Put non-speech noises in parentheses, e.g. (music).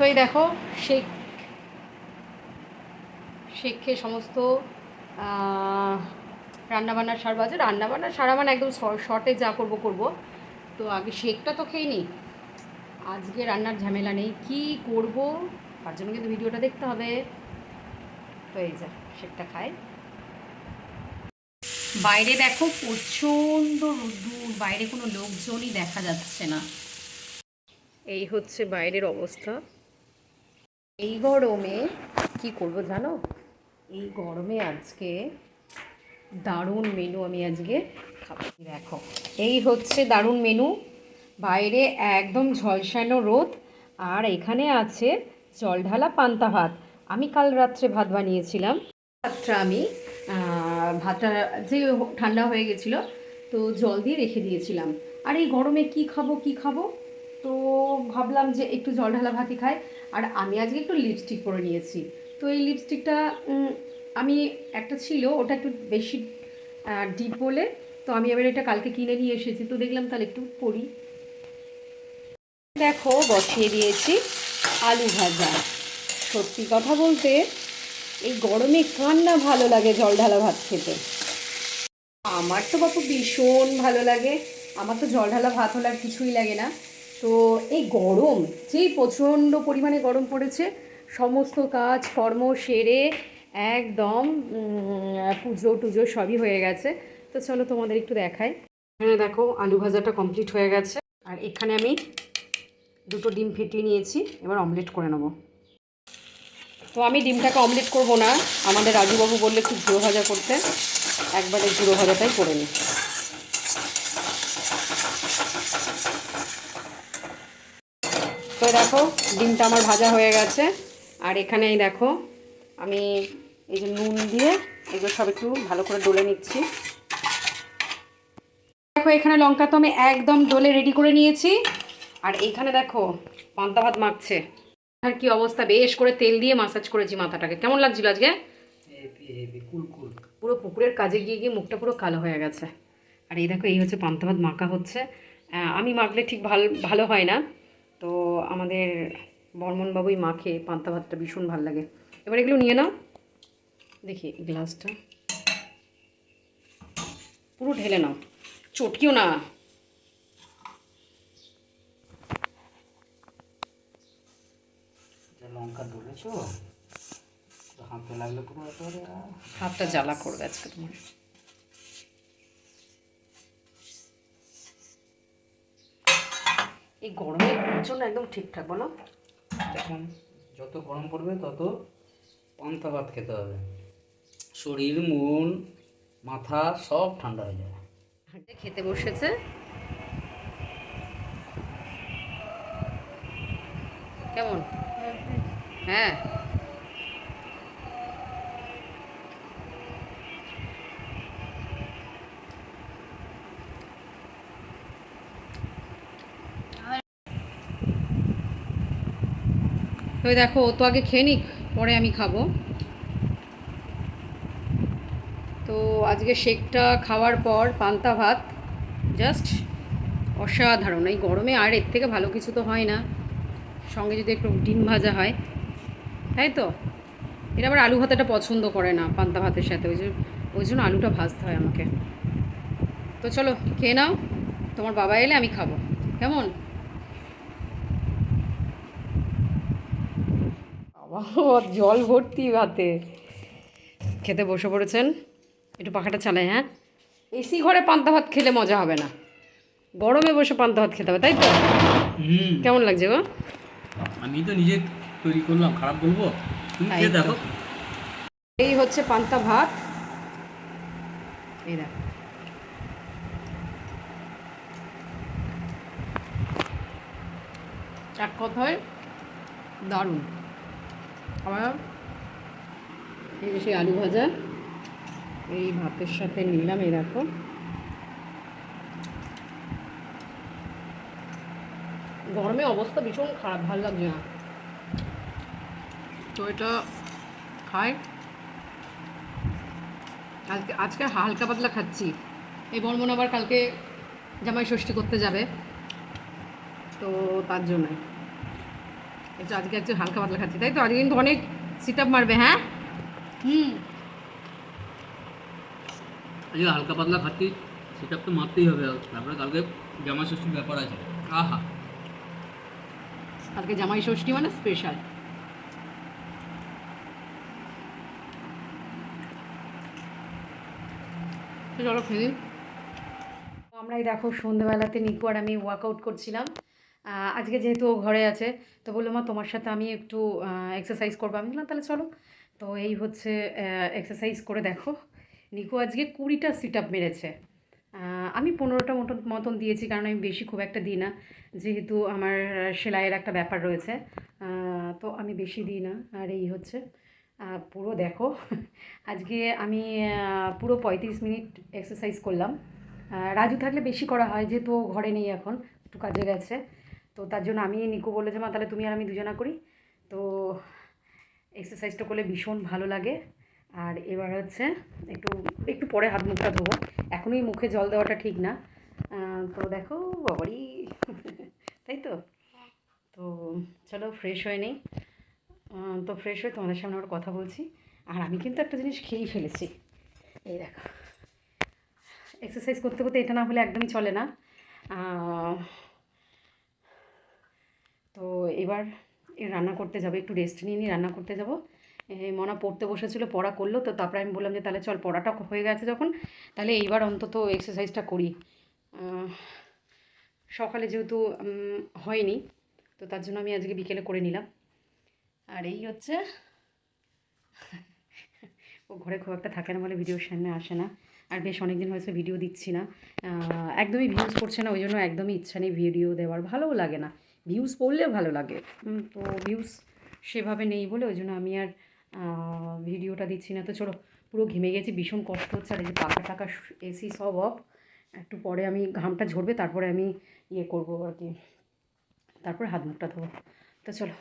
তো এই দেখো শেক খেয়ে সমস্ত রান্নাবান্নার সার বাজে। রান্নাবান্নার সারা মানে একদম শর্টে যা করব করব। তো আগে শেকটা তো খেয়ে নিই। আজকে রান্নার ঝামেলা নেই। কি করব? তার জন্য কিন্তু ভিডিওটা দেখতে হবে। তো এই যা শেকটা খায়। বাইরে দেখো প্রচণ্ড রোদ্দুর। বাইরে কোনো লোকজনই দেখা যাচ্ছে না। এই হচ্ছে বাইরের অবস্থা। এই গরমে কি করব জানো? এই গরমে আজকে দারুণ মেনু আমি আজকে খাব। দেখো, এই হচ্ছে দারুণ মেনু বাইরে একদম ঝলসানো রোদ, আর এখানে আছে জল ঢালা পান্তা ভাত। আমি কাল রাত্রে ভাত বানিয়েছিলাম। ভাতটা আমি ভাতটা যে ঠান্ডা হয়ে গেছিল, তো জল দিয়ে রেখে দিয়েছিলাম। আর এই গরমে কি খাব কি খাব? তো ভাবলাম যে একটু জল ঢালা ভাতই খাই। আর আমি আজকে একটু লিপস্টিক পরে নিয়েছি। তো এই লিপস্টিকটা আমি একটা ছিল, ওটা একটু বেশি ডিপ বলে। তো আমি এবার এটা কালকে কিনে নিয়ে এসেছি। তো দেখলাম তাহলে একটু পরি। দেখো, বসিয়ে দিয়েছি আলু ভাজা। সত্যি কথা বলতে, এই গরমে কার না ভালো লাগে জল ঢালা ভাত খেতে। আমার তো বাপু ভীষণ ভালো লাগে। আমার তো জল ঢালা ভাত হলে আর কিছুই লাগে না। তো এই গরম, যেই প্রচণ্ড পরিমাণে গরম পড়েছে, সমস্ত কাজ, কর্ম সেরে একদম পুজো টুজো সবই হয়ে গেছে। তো চলো তোমাদের একটু দেখাই। এখানে দেখো আলু ভাজাটা কমপ্লিট হয়ে গেছে। আর এখানে আমি দুটো ডিম ফেটিয়ে নিয়েছি, এবার অমলেট করে নেব। তো আমি ডিমটাকে অমলেট করব না, আমাদের রাজুবাবু বললে একটু ঝুড়ো ভাজা করতে একবারে ঝুড়ো ভাজাটাই করে নিই। তো দেখো ডিমটা আমার ভাজা হয়ে গেছে। আর এখানে এই দেখো আমি এই যে নুন দিয়ে এগুলো সব একটু ভালো করে ডলে নিচ্ছি। দেখো এখানে লঙ্কা তো আমি একদম ডলে রেডি করে নিয়েছি। আর এইখানে দেখো পান্তা ভাত মাখছে। আর কি অবস্থা বেশ করে তেল দিয়ে মাসাজ করেছি মাথাটাকে। কেমন লাগছিল আজকে? পুরো পুকুরের কাজে গিয়ে গিয়ে মুখটা পুরো কালো হয়ে গেছে। আর এই দেখো এই হচ্ছে পান্তা ভাত মাখা হচ্ছে। আমি মাখলে ঠিক ভালো ভালো হয় না। তো আমাদের বর্মনবাবুই মাখে পান্তা ভাতটা ভীষণ ভালো লাগে। এবার এগুলো নিয়ে নাও। দেখি গ্লাসটা। পুরো ঢেলে নাও। চটকিও না। লঙ্কা ধরেছ হাতে লাগলে পুরো হাতটা জ্বালা করবে আজকে তোমার। এই গরমের জন্য একদম ঠিকঠাক বলো এখন যত গরম পড়বে তত পান্তা ভাত খেতে হবে। শরীর মন মাথা সব ঠান্ডা হয়ে যাবে। হাঁটে খেতে বসেছে। কেমন? হ্যাঁ। তো দেখো, ও তো আগে খেয়ে নিক, পরে আমি খাব। তো আজকে শেকটা খাওয়ার পর পান্তা ভাত জাস্ট অসাধারণ। এই গরমে আর এর থেকে ভালো কিছু তো হয় না। সঙ্গে যদি একটু ডিম ভাজা হয়, তাই তো? এটা আবার আলু ভাতাটা পছন্দ করে না, পান্তা ভাতের সাথে। ওই জন্য ওই জন্য আলুটা ভাজতে হয় আমাকে। তো চলো, খেয়ে নাও। তোমার বাবা এলে আমি খাব। কেমন? জল ভর্তি ভাতে। খেতে বসে পড়েছেন? একটু পাখাটা চালাই হ্যাঁ? এসি ঘরে পান্তা ভাত খেলে মজা হবে না। গরমে বসে পান্তা ভাত খেতে হবে তাই তো? কেমন লাগছে গো? আমি তো নিজে তৈরি করলাম খারাপ বলব? তুমি খেয়ে দেখো। এই হচ্ছে পান্তা ভাত। এই দেখ। এক কথায় দারুণ। আবার সেই আলু ভাজা এই ভাতের সাথে নিলাম দেখো। গরমে অবস্থা ভীষণ খারাপ ভালো লাগছে না। তো এটা খাই। কালকে আজকে হালকা পাতলা খাচ্ছি। এই বর্মন আবার কালকে জামাই ষষ্ঠী করতে যাবে। তো তার জন্য। একটু আজকে একটু হালকা পাতলা খাচ্ছি তাই তো? আজকে কিন্তু অনেক সিট আপ মারবে হ্যাঁ? হুম। আজকে হালকা পাতলা খাচ্ছি সেটা তো মারতেই হবে তারপরে কালকে জামা ষষ্ঠীর ব্যাপার আছে। আহা। কালকে জামাই ষষ্ঠী মানে স্পেশাল চলো খেয়ে নিই। আমরাই দেখো সন্ধ্যেবেলাতে নিকু আর আমি ওয়ার্কআউট করছিলাম। আজকে যেহেতু ও ঘরে আছে, তো বলল মা, তোমার সাথে আমি একটু এক্সারসাইজ করব। আমি বললাম, তাহলে চলো। তো এই হচ্ছে এক্সারসাইজ করে দেখো। নিকু আজকে কুড়িটা সিট আপ মেরেছে আমি পনেরোটা মতন মতন দিয়েছি, কারণ আমি বেশি খুব একটা দিই না। যেহেতু আমার সেলাইয়ের একটা ব্যাপার রয়েছে তো আমি বেশি দিই না। আর এই হচ্ছে পুরো দেখো। আজকে আমি পুরো পঁয়ত্রিশ মিনিট এক্সারসাইজ করলাম। রাজু থাকলে বেশি করা হয়, যেহেতু ও ঘরে নেই এখন, একটু কাজে গেছে। তো তার জন্য আমি নিকু বলে যে মা, তাহলে তুমি আর আমি দুজনা করি। তো এক্সারসাইজটা করলে ভীষণ ভালো লাগে। আর এবার হচ্ছে একটু একটু পরে হাত মুখটা ধোবো। এখনই মুখে জল দেওয়াটা ঠিক না। তো দেখো বাবারই তাই তো? তো চলো ফ্রেশ হয়ে নেই। তো ফ্রেশ হয়ে তোমাদের সামনে আবার কথা বলছি। আর আমি কিন্তু একটা জিনিস খেয়েই ফেলেছি। এই দেখো। এক্সারসাইজ করতে করতে এটা না হলে একদমই চলে না। এবার রান্না করতে যাব, একটু রেস্ট নিয়ে নিয়ে রান্না করতে যাব। মনা পড়তে বসেছিল, পড়া করল, তো তারপরে আমি বললাম যে, তাহলে চল পড়াটা হয়ে গেছে যখন, তাহলে এইবার অন্তত এক্সারসাইজটা করি। সকালে যেহেতু হয়নি, তো তার জন্য আমি আজকে বিকেলে করে নিলাম। আর এই হচ্ছে (laughs) ও ঘরে খুব একটা থাকে না বলে ভিডিওর সামনে আসে না। আর বেশ অনেক দিন হয়েছে ভিডিও দিচ্ছি না। একদমই ভিউজ করছে না, ওই জন্য একদমই ইচ্ছা নেই ভিডিও দেওয়ার, ভালোও লাগে না। ভিউজ পড়লে ভালো লাগে। তো ভিউজ সেভাবে নেই বলে ওই জন্য আমি আর ভিডিওটা দিচ্ছি না। তো চলো, পুরো ঘেমে গেছি, ভীষণ কষ্ট হচ্ছে। আর এই যে পাখা টাকা এসি সব অফ একটু পরে আমি ঘামটা ঝরবে, তারপরে আমি ইয়ে করব আর কি। তারপরে হাত মুখটা ধোবো। তো চলো।